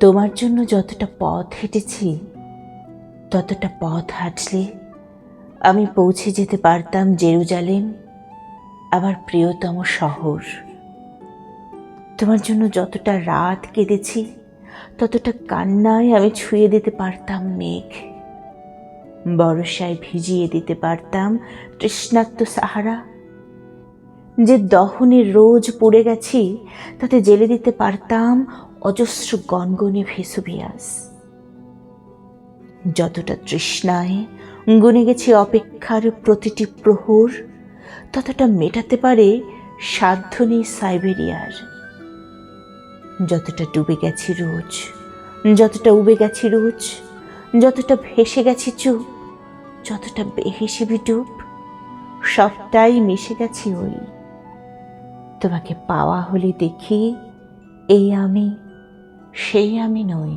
তোমার জন্য যতটা পথ হেঁটেছি, ততটা পথ হাঁটলে আমি পৌঁছে যেতে পারতাম জেরুজালেম, আমার প্রিয়তম শহর। তোমার জন্য যতটা রাত কেঁদেছি, ততটা কান্নায় আমি ছুঁয়ে দিতে পারতাম মেঘ। বরসায় ভিজিয়ে দিতে পারতাম তৃষ্ণাক্ত সাহারা যে দহনে রোজ পড়ে গেছি, তাতে জেলে দিতে পারতাম অজস্র গনগনে ভেসুভিয়াস যতটা তৃষ্ণায় গুনে গেছি অপেক্ষার প্রতিটি প্রহর, ততটা মেটাতে পারে সাধ্য নেই সাইবেরিয়ার। যতটা ডুবে গেছি রোজ, যতটা উবে গেছি রোজ, যতটা ভেসে গেছি চুপ, যতটা বেহেসে বিডুব সবটাই মিশে গেছি ওই তোমাকে পাওয়া হলে দেখি এই আমি সেই আমি নই।